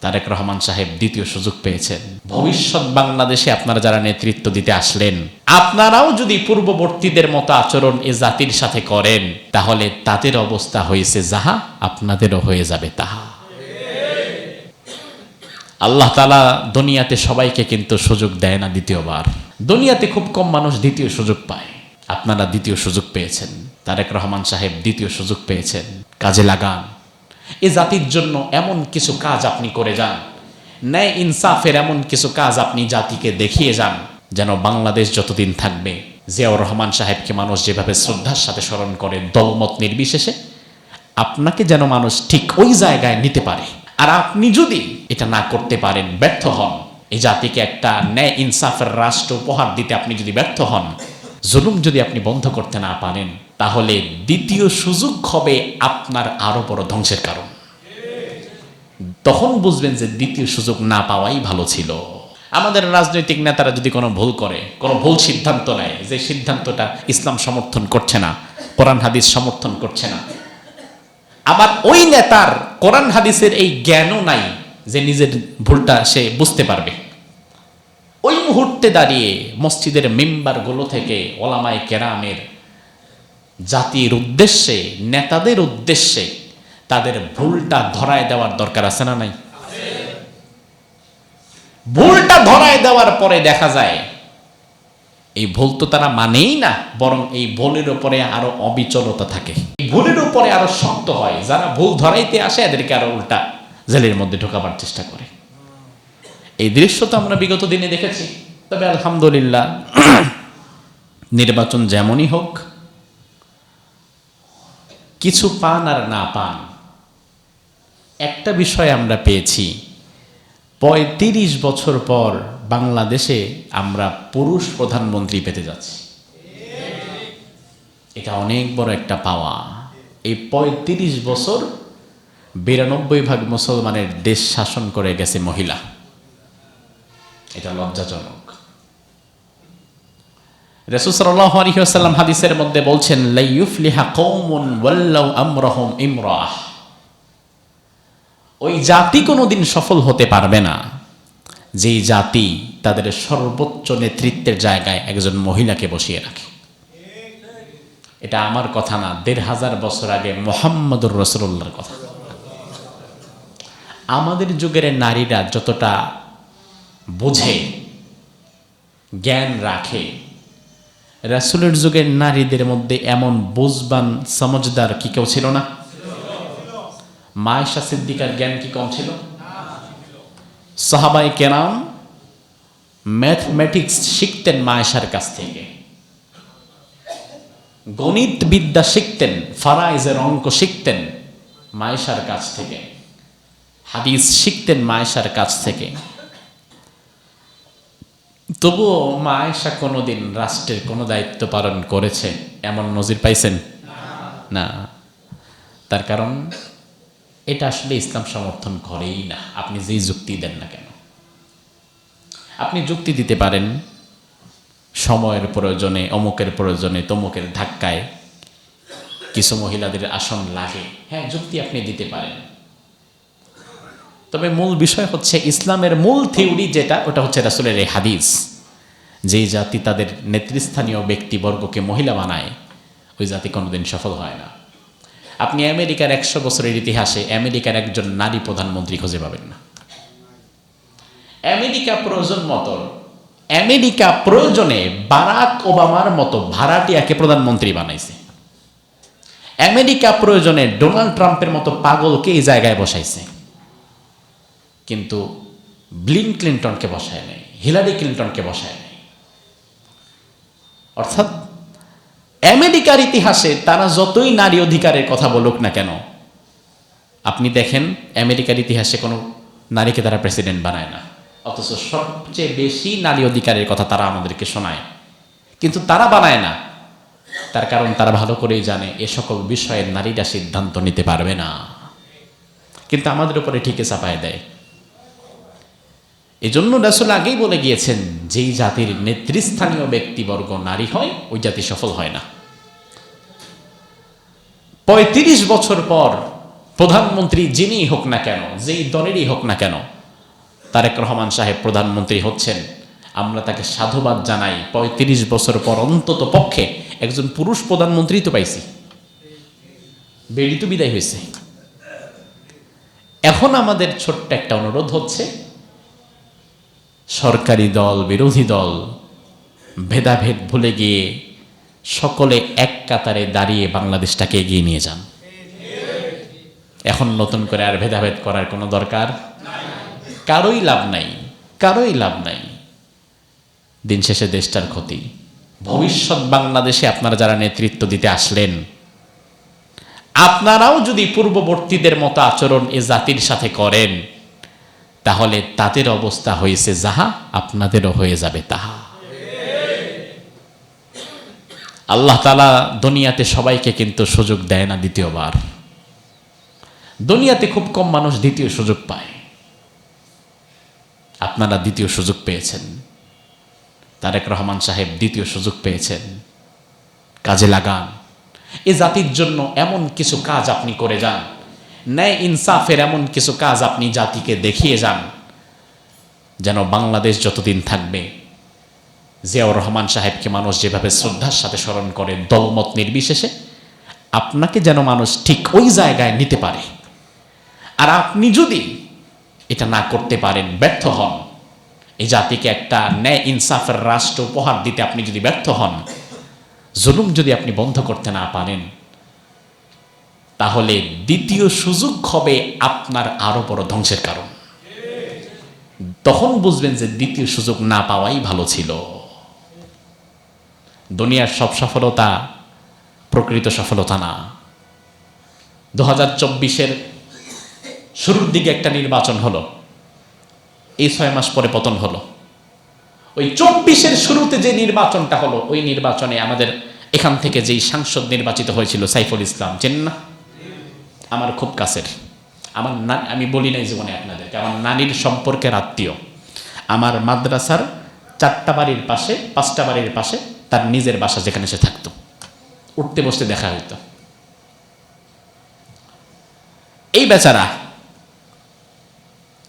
তারেক রহমান সাহেব দ্বিতীয় সুযোগ পেয়েছেন। ভবিষ্যৎ বাংলাদেশে আপনারা যারা নেতৃত্ব দিতে আসলেন, আপনারাও যদি পূর্ববর্তীদের মতো আচরণ এ জাতির সাথে করেন, তাহলে তাদের অবস্থা হয়েছে যাহা, আপনাদেরও হয়ে যাবে তাহা। আল্লাহ তালা দুনিয়াতে সবাইকে কিন্তু সুযোগ দেয় না দ্বিতীয়বার। দুনিয়াতে খুব কম মানুষ দ্বিতীয় সুযোগ পায়। আপনারা দ্বিতীয় সুযোগ পেয়েছেন। তারেক রহমান সাহেব দ্বিতীয় সুযোগ পেয়েছেন। কাজে লাগান। এ জাতির জন্য এমন কিছু কাজ আপনি করে যান। ন্যায় ইনসাফের এমন কিছু কাজ আপনি জাতিকে দেখিয়ে যান, যেন বাংলাদেশ যতদিন থাকবে, জিয়াউর রহমান সাহেবকে মানুষ যেভাবে শ্রদ্ধার সাথে স্মরণ করে দলমত নির্বিশেষে, আপনাকে যেন মানুষ ঠিক ওই জায়গায় নিতে পারে। আর আপনি যদি এটা না করতে পারেন, ব্যর্থ হন। এই জাতিকে একটা ন্যায় ইনসাফের রাষ্ট্র উপহার দিতে আপনি যদি ব্যর্থ হন, জুলুম যদি আপনি বন্ধ করতে না পারেন তাহলে দ্বিতীয় সুযোগ হবে আপনার আরও বড় ধ্বংসের কারণ। তখন বুঝবেন যে দ্বিতীয় সুযোগ না পাওয়াই ভালো ছিল। আমাদের রাজনৈতিক নেতারা যদি কোনো ভুল করে, কোনো ভুল সিদ্ধান্ত নেয়, যে সিদ্ধান্তটা ইসলাম সমর্থন করছে না, কোরআন হাদিস সমর্থন করছে না, আবার ওই নেতার কোরআন হাদিসের এই জ্ঞানও নাই যে নিজের ভুলটা সে বুঝতে পারবে। ওই মুহূর্তে দাঁড়িয়ে মসজিদের মেম্বারগুলো থেকে ওলামায় কেরামের জাতির উদ্দেশ্যে, নেতাদের উদ্দেশ্যে তাদের ভুলটা ধরায় দেওয়ার দরকার আছে না নাই? ভুলটা ধরায় দেওয়ার পরে দেখা যায়, এই ভুল তো তারা মানেই না, বরং এই ভুলের উপরে আরও অবিচলতা থাকে। এই ভুলের উপরে আরও শক্ত হয়, যারা ভুল ধরাইতে আসে এদেরকে আরও উল্টা জেলের মধ্যে ঢোকাবার চেষ্টা করে। এই দৃশ্য তো আমরা বিগত দিনে দেখেছি, তবে আলহামদুলিল্লাহ, নির্বাচন যেমনই হোক কিছু পান আর না পান। একটা বিষয় আমরা পেয়েছি, পঁয়ত্রিশ বছর পর বাংলাদেশে আমরা পুরুষ প্রধানমন্ত্রী পেতে যাচ্ছি। এটা অনেক বড় একটা পাওয়া। এই পঁয়ত্রিশ বছর বিরানব্বই ভাগ মুসলমানের দেশ শাসন করে গেছে মহিলা। এটা লজ্জাজনক। রসুল সাল্লাল্লাহু আলাইহি হাদিসের মধ্যে বলছেন, লাইয়ুফলিহা কওমুন ওয়াল্লাউ আমরাহুম ইমরাহ। ওই জাতি কোনোদিন সফল হতে পারবে না। যেই জাতি তাদের সর্বোচ্চ নেতৃত্বের জায়গায় একজন মহিলাকে বসিয়ে রাখে। এটা আমার কথা না, দেড় হাজার বছর আগে মোহাম্মদুর রসুল্লাহর কথা। আমাদের যুগের নারীরা যতটা বোঝে, জ্ঞান রাখে রাসুলের যুগের নারীদের মধ্যে এমন বুঝবান সমজদার কি কেউ ছিল না? মায়েশা সিদ্দিকার জ্ঞান কি কম ছিল? সাহাবাই কেরাম ম্যাথমেটিক্স শিখতেন মায়েশার কাছ থেকে। গণিত বিদ্যা শিখতেন, ফারাইজের অঙ্ক শিখতেন মায়েশার কাছ থেকে। হাদিস শিখতেন মায়েশার কাছ থেকে। তবুও মা আয়েশা কোনোদিন রাষ্ট্রের কোনো দায়িত্ব পালন করেছে? এমন নজির পাইছেন? না। তার কারণ, এটা আসলে ইসলাম সমর্থন করেই না। আপনি যেই যুক্তি দেন না কেন? আপনি যুক্তি দিতে পারেন সময়ের প্রয়োজনে, অমুকের প্রয়োজনে, তমুকের ধাক্কায়। কিছু মহিলাদের আসন লাগে। হ্যাঁ যুক্তি আপনি দিতে পারেন। তবে মূল বিষয় হচ্ছে ইসলামের মূল থিওরি যেটা, ওটা হচ্ছে রাসুলের এই হাদিস। যেই জাতি তাদের নেতৃস্থানীয় ব্যক্তিবর্গকে মহিলা বানায়, ওই জাতি কোনোদিন সফল হয় না। আপনি আমেরিকার একশো বছরের ইতিহাসে আমেরিকার একজন নারী প্রধানমন্ত্রী খুঁজে পাবেন না। আমেরিকা প্রয়োজন মতো আমেরিকা প্রয়োজনে বারাক ওবামার মতো ভাড়াটিয়াকে প্রধানমন্ত্রী বানাইছে। আমেরিকা প্রয়োজনে ডোনাল্ড ট্রাম্পের মতো পাগলকে এই জায়গায় বসাইছে। কিন্তু ব্লিন ক্লিন্টনকে বসায় নেই, হিলারি ক্লিন্টনকে বসায় অর্থাৎ আমেরিকার ইতিহাসে তারা যতই নারী অধিকারের কথা বলুক না কেন, আপনি দেখেন আমেরিকার ইতিহাসে কোনো নারীকে তারা প্রেসিডেন্ট বানায় না। অথচ সবচেয়ে বেশি নারী অধিকারের কথা তারা আমাদেরকে শোনায়। কিন্তু তারা বানায় না। তার কারণ তারা ভালো করেই জানে, এ সকল বিষয়ে নারীরা সিদ্ধান্ত নিতে পারবে না। কিন্তু আমাদের উপরে ঠিকে চাপায় দেয়। এজন্য রাসুল আগেই বলে গিয়েছেন, যেই জাতির নেতৃস্থানীয় ব্যক্তিবর্গ নারী হয়, ওই জাতি সফল হয় না। পঁয়ত্রিশ বছর পর প্রধানমন্ত্রী যিনিই হোক না কেন, যেই দলেরই হোক না কেন, তারেক রহমান সাহেব প্রধানমন্ত্রী হচ্ছেন। আমরা তাকে সাধুবাদ জানাই, পঁয়ত্রিশ বছর পর অন্তত পক্ষে একজন পুরুষ প্রধানমন্ত্রী তো পাইছি। বেড়ি তো বিদায় হয়েছে। এখন আমাদের ছোট্ট একটা অনুরোধ হচ্ছে সরকারি দল, বিরোধী দল, ভেদাভেদ ভুলে গিয়ে সকলে এক কাতারে দাঁড়িয়ে বাংলাদেশটাকে এগিয়ে নিয়ে যান। এখন নতুন করে আর ভেদাভেদ করার কোনো দরকার কারোই লাভ নাই, কারোই লাভ নাই। দিন শেষে দেশটার ক্ষতি। ভবিষ্যৎ বাংলাদেশে আপনারা যারা নেতৃত্ব দিতে আসলেন, আপনারাও যদি পূর্ববর্তীদের মতো আচরণ এ জাতির সাথে করেন তাহলে তাদের অবস্থা হয়েছে যাহা, আপনাদেরও হয়ে যাবে তাহা। আল্লাহ তালা দুনিয়াতে সবাইকে কিন্তু সুযোগ দেয় না দ্বিতীয়বার। দুনিয়াতে খুব কম মানুষ দ্বিতীয় সুযোগ পায়। আপনারা দ্বিতীয় সুযোগ পেয়েছেন। তারেক রহমান সাহেব দ্বিতীয় সুযোগ পেয়েছেন। কাজে লাগান। এ জাতির জন্য এমন কিছু কাজ আপনি করে যান। ন্যায় ইনসাফের এমন কিছু কাজ আপনি জাতিকে দেখিয়ে যান, যেন বাংলাদেশ যতদিন থাকবে, জিয়াউর রহমান সাহেবকে মানুষ যেভাবে শ্রদ্ধার সাথে স্মরণ করে, দলমত নির্বিশেষে, আপনাকে যেন মানুষ ঠিক ওই জায়গায় নিতে পারে। আর আপনি যদি এটা না করতে পারেন, ব্যর্থ হন। এই জাতিকে একটা ন্যায় ইনসাফের রাষ্ট্র উপহার দিতে আপনি যদি ব্যর্থ হন, জুলুম যদি আপনি বন্ধ করতে না পারেন তাহলে দ্বিতীয় সুযোগ হবে আপনার আরও বড় ধ্বংসের কারণ। তখন বুঝবেন যে দ্বিতীয় সুযোগ না পাওয়াই ভালো ছিল। দুনিয়ার সব সফলতা প্রকৃত সফলতা না। দু হাজার চব্বিশের শুরুর দিকে একটা নির্বাচন হলো। এই ছয় মাস পরে পতন হলো। ওই চব্বিশের শুরুতে যে নির্বাচনটা হলো, ওই নির্বাচনে আমাদের এখান থেকে যেই সাংসদ নির্বাচিত হয়েছিল সাইফুল ইসলাম, চেন না? আমার খুব কাছের। আমার না, আমি বলি নাই জীবনে আপনাদেরকে, আমার নানির সম্পর্কের আত্মীয়। আমার মাদ্রাসার চারটা বাড়ির পাশে, পাঁচটা বাড়ির পাশে তার নিজের বাসা যেখানে সে থাকতো। উঠতে বসতে দেখা হইতো। এই বেচারা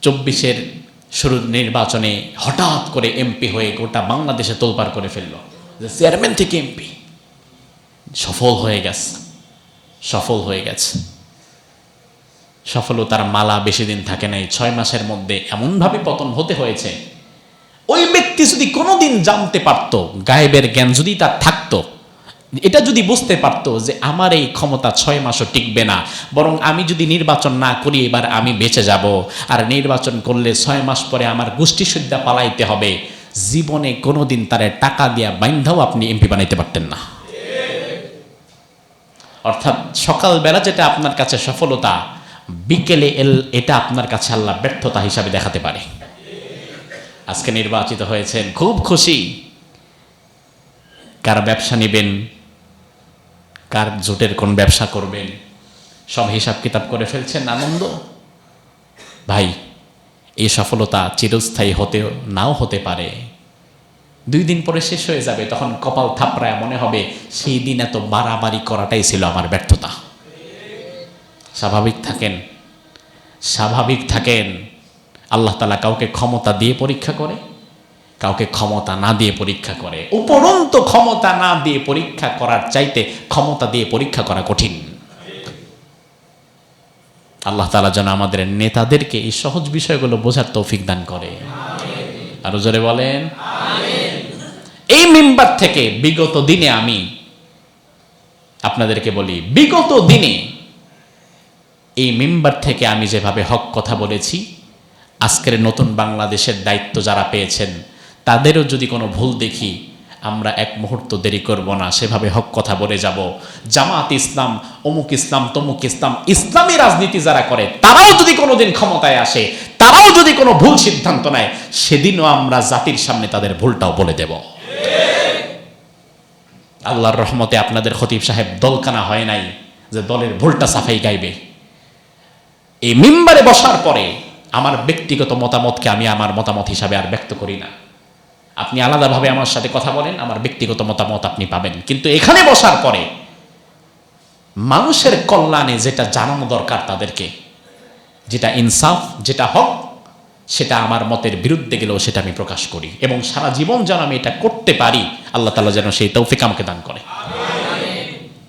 চব্বিশের শুরুর নির্বাচনে হঠাৎ করে এমপি হয়ে গোটা বাংলাদেশে তোলপাড় করে ফেলল। যে চেয়ারম্যান থেকে এমপি। সফল হয়ে গেছে। সফল হয়ে গেছে। সফলতার মালা বেশি দিন থাকে নাই, ছয় মাসের মধ্যে এমনভাবে পতন হতে হয়েছে। ওই ব্যক্তি যদি কোনোদিন জানতে পারতো, গায়েবের জ্ঞান যদি তার থাকতো, এটা যদি বুঝতে পারতো যে আমার এই ক্ষমতা ছয় মাসও টিকবে না, বরং আমি যদি নির্বাচন না করি, এবার আমি বেঁচে যাব। আর নির্বাচন করলে ছয় মাস পরে আমার গোষ্ঠী সুদ্ধা পালাইতে হবে। জীবনে কোনোদিন তারে টাকা দিয়া বাইন্ধাও আপনি এমপি বানাইতে পারতেন না। অর্থাৎ সকালবেলা যেটা আপনার কাছে সফলতা বিকেলে এল, এটা আপনার কাছে আল্লাহ ব্যর্থতা হিসাবে দেখাতে পারে। আজকে নির্বাচিত হয়েছেন, খুব খুশি। কার ব্যবসা নেবেন? কার জোটের কোন ব্যবসা করবেন? সব হিসাব কিতাব করে ফেলছেন আনন্দ ভাই, এই সফলতা চিরস্থায়ী হতেও নাও হতে পারে। দুই দিন পরে শেষ হয়ে যাবে, তখন কপাল থাপড়ায় মনে হবে, সেই দিন এত বাড়াবাড়ি করাটাই ছিল আমার ব্যর্থতা। স্বাভাবিক থাকেন স্বাভাবিক থাকেন। আল্লাহ তালা কাউকে ক্ষমতা দিয়ে পরীক্ষা করে, কাউকে ক্ষমতা না দিয়ে পরীক্ষা করে। উপরন্ত ক্ষমতা না দিয়ে পরীক্ষা করার চাইতে ক্ষমতা দিয়ে পরীক্ষা করা কঠিন। আল্লাহ তালা যেন আমাদের নেতাদেরকে এই সহজ বিষয়গুলো বোঝার তৌফিক দান করে। আরও জোরে বলেন, এই মেম্বার থেকে বিগত দিনে আমি আপনাদেরকে বলি, বিগত দিনে এই মেম্বার থেকে আমি যেভাবে হক কথা বলেছি, আজকের নতুন বাংলাদেশের দায়িত্ব যারা পেয়েছেন, তাদেরও যদি কোনো ভুল দেখি, আমরা এক মুহূর্ত দেরি করব না, সেভাবে হক কথা বলে যাব। জামাত ইসলাম, অমুক ইসলাম, তমুক ইসলাম, ইসলামী রাজনীতি যারা করে, তারাও যদি কোনোদিন ক্ষমতায় আসে, তারাও যদি কোনো ভুল সিদ্ধান্ত নেয়, সেদিনও আমরা জাতির সামনে তাদের ভুলটাও বলে দেব। আল্লাহর রহমতে আপনাদের খতিব সাহেব দলকানা হয় নাই, যে দলের ভুলটা সাফাই গাইবে। এই মিম্বারে বসার পরে আমার ব্যক্তিগত মতামতকে আমি আমার মতামত হিসাবে আর ব্যক্ত করি না। আপনি আলাদাভাবে আমার সাথে কথা বলেন, আমার ব্যক্তিগত মতামত আপনি পাবেন। কিন্তু এখানে বসার পরে মানুষের কল্যাণে যেটা জানানো দরকার তাদেরকে, যেটা ইনসাফ, যেটা হক, সেটা আমার মতের বিরুদ্ধে গেলেও সেটা আমি প্রকাশ করি। এবং সারা জীবন যেন আমি এটা করতে পারি, আল্লাহ তালা যেন সেই তৌফিক আমাকে দান করে।